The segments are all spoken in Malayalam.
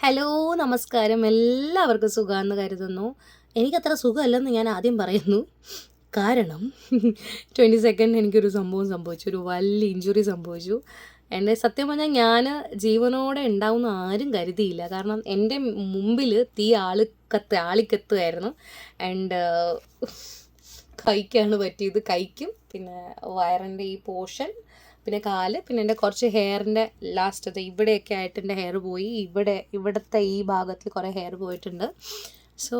ഹലോ നമസ്കാരം. എല്ലാവർക്കും സുഖമാണെന്ന് കരുതുന്നു. എനിക്കത്ര സുഖമല്ലെന്ന് ഞാൻ ആദ്യം പറയുന്നു. കാരണം ട്വന്റി സെക്കൻഡ് എനിക്കൊരു സംഭവം സംഭവിച്ചു. ഒരു വലിയ ഇഞ്ചുറി സംഭവിച്ചു. എന്റെ സത്യം പറഞ്ഞാൽ ഞാൻ ജീവനോടെ ഉണ്ടാവുന്ന ആരും കരുതിയില്ല. കാരണം എന്റെ മുമ്പിൽ തീ ആളിക്കത്ത് ആളിക്കത്തുമായിരുന്നു ആൻഡ് കൈക്കാണ് പറ്റിയത്. കൈക്കും പിന്നെ വയറിന്റെ ഈ പോർഷൻ പിന്നെ കാൽ പിന്നെ എന്റെ കുറച്ച് ഹെയറിന്റെ ലാസ്റ്റത്തെ ഇവിടെയൊക്കെ ആയിട്ട് എന്റെ ഹെയർ പോയി. ഇവിടെ ഇവിടുത്തെ ഈ ഭാഗത്തിൽ കുറേ ഹെയർ പോയിട്ടുണ്ട്. സോ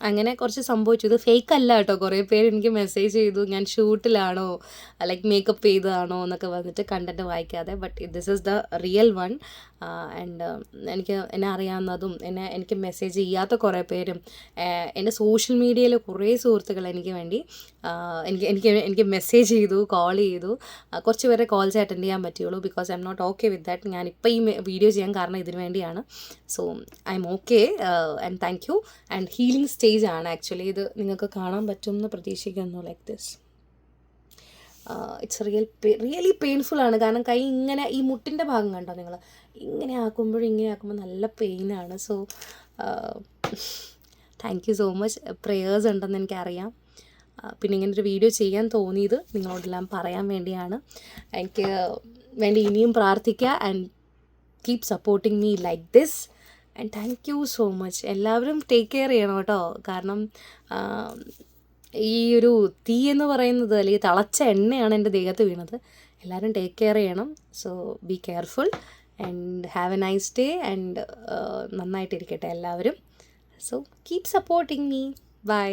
അങ്ങനെ കുറച്ച് സംഭവിച്ചു. ഇത് ഫേക്ക് അല്ല കേട്ടോ. കുറേ പേര് എനിക്ക് മെസ്സേജ് ചെയ്തു. ഞാൻ ഷൂട്ടിലാണോ ലൈക്ക് മേക്കപ്പ് ചെയ്തതാണോ എന്നൊക്കെ വന്നിട്ട് കണ്ടന്റ് വായിക്കാതെ. But this is the real one and എനിക്ക് എന്നെ അറിയാവുന്നതും എന്നെ എനിക്ക് മെസ്സേജ് ചെയ്യാത്ത കുറേ പേരും എന്റെ സോഷ്യൽ മീഡിയയിലെ കുറേ സുഹൃത്തുക്കൾ എനിക്ക് വേണ്ടി എനിക്ക് എനിക്ക് എനിക്ക് മെസ്സേജ് ചെയ്തു കോൾ ചെയ്തു. കുറച്ച് പേരെ കോൾസ് അറ്റൻഡ് ചെയ്യാൻ പറ്റുള്ളൂ. Because I'm not okay with that ഞാൻ ഞാനിപ്പോൾ ഈ വീഡിയോ ചെയ്യാൻ കാരണം ഇതിനു വേണ്ടിയാണ്. So I'm okay and thank you and healing stage ആണ് ആക്ച്വലി ഇത് നിങ്ങൾക്ക് കാണാൻ പറ്റുമെന്ന് പ്രതീക്ഷിക്കുന്നു like this it's real really painful ആണ്. കാരണം കൈ ഇങ്ങനെ ഈ മുട്ടിന്റെ ഭാഗം കണ്ടോ നിങ്ങൾ? ഇങ്ങനെ ആക്കുമ്പോഴും ഇങ്ങനെ ആക്കുമ്പോൾ നല്ല പെയിനാണ് so thank you so much prayers ഉണ്ടെന്ന് എനിക്കറിയാം. പിന്നെ ഇങ്ങനെ ഒരു വീഡിയോ ചെയ്യാൻ തോന്നിയത് നിങ്ങളോടെല്ലാം പറയാൻ വേണ്ടിയാണ്. എനിക്ക് വേണ്ടി ഇനിയും പ്രാർത്ഥിക്കുക and keep supporting me like this and thank you so much എല്ലാവരും ടേക്ക് കെയർ ചെയ്യണം കേട്ടോ. കാരണം ഈ ഒരു തീ എന്ന് പറയുന്നത് അല്ലെങ്കിൽ തിളച്ച എണ്ണയാണ് എന്റെ ദേഹത്ത് വീണത്. എല്ലാവരും ടേക്ക് കെയർ ചെയ്യണം. So be careful and have a nice day and നന്നായിട്ടിരിക്കട്ടെ എല്ലാവരും. So keep supporting me bye